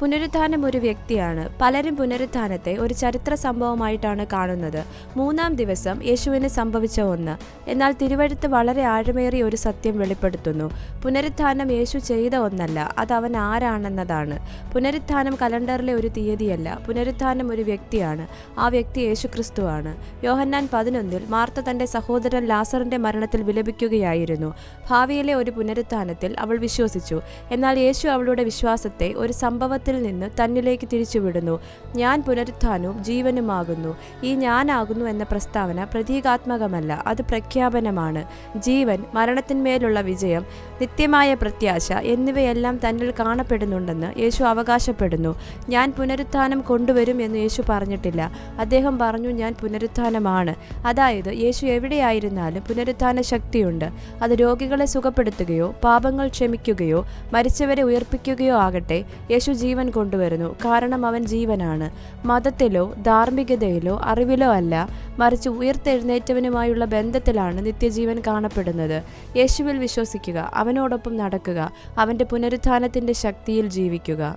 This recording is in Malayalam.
പുനരുത്ഥാനം ഒരു വ്യക്തിയാണ്. പലരും പുനരുത്ഥാനത്തെ ഒരു ചരിത്ര സംഭവമായിട്ടാണ് കാണുന്നത്. മൂന്നാം ദിവസം യേശുവിന് സംഭവിച്ച ഒന്ന്. എന്നാൽ തിരുവഴുത്ത് വളരെ ആഴമേറിയ ഒരു സത്യം വെളിപ്പെടുത്തുന്നു. പുനരുത്ഥാനം യേശു ചെയ്ത ഒന്നല്ല അത് അവൻ ആരാണെന്നതാണ്. പുനരുത്ഥാനം കലണ്ടറിലെ ഒരു തീയതിയല്ല പുനരുത്ഥാനം ഒരു വ്യക്തിയാണ്. ആ വ്യക്തി യേശു ക്രിസ്തുവാണ് യോഹന്നാൻ പതിനൊന്നിൽ മാർത്ത തന്റെ സഹോദരൻ ലാസറിന്റെ മരണത്തിൽ വിലപിക്കുകയായിരുന്നു. ഭാവിയിലെ ഒരു പുനരുത്ഥാനത്തിൽ അവൾ വിശ്വസിച്ചു. എന്നാൽ യേശു അവളുടെ വിശ്വാസത്തെ ഒരു സംഭവത്തിൽ നിന്ന് തന്നിലേക്ക് തിരിച്ചുവിടുന്നു. ഞാൻ പുനരുത്ഥാനവും ജീവനുമാകുന്നു. ഈ ഞാനാകുന്നു എന്ന പ്രസ്താവന പ്രതീകാത്മകമല്ല അത് പ്രഖ്യാപനമാണ്. ജീവൻ മരണത്തിന്മേലുള്ള വിജയം നിത്യമായ പ്രത്യാശ എന്നിവയെല്ലാം തന്നിൽ കാണപ്പെടുന്നുണ്ടെന്ന് യേശു അവകാശപ്പെടുന്നു. ഞാൻ പുനരുത്ഥാനം കൊണ്ടുവരും എന്ന് യേശു പറഞ്ഞിട്ടില്ല. അദ്ദേഹം പറഞ്ഞു ഞാൻ പുനരുത്ഥാനമാണ്. അതായത് യേശു എവിടെയായിരുന്നാലും പുനരുത്ഥാന ശക്തിയുണ്ട്. അത് രോഗികളെ സുഖപ്പെടുത്തുകയോ പാപങ്ങൾ ക്ഷമിക്കുകയോ മരിച്ചവരെ ഉയർപ്പിക്കുകയോ ആകട്ടെ യേശു ജീവൻ കൊണ്ടുവരുന്നു. കാരണം അവൻ ജീവനാണ്. മതത്തിലോ ധാർമ്മികതയിലോ അറിവിലോ അല്ല. മറിച്ച് ഉയർത്തെഴുന്നേറ്റവനുമായുള്ള ബന്ധത്തിലാണ് നിത്യജീവൻ കാണപ്പെടുന്നത്. യേശുവിൽ വിശ്വസിക്കുക അവനോടൊപ്പം നടക്കുക അവന്റെ പുനരുത്ഥാനത്തിന്റെ ശക്തിയിൽ ജീവിക്കുക.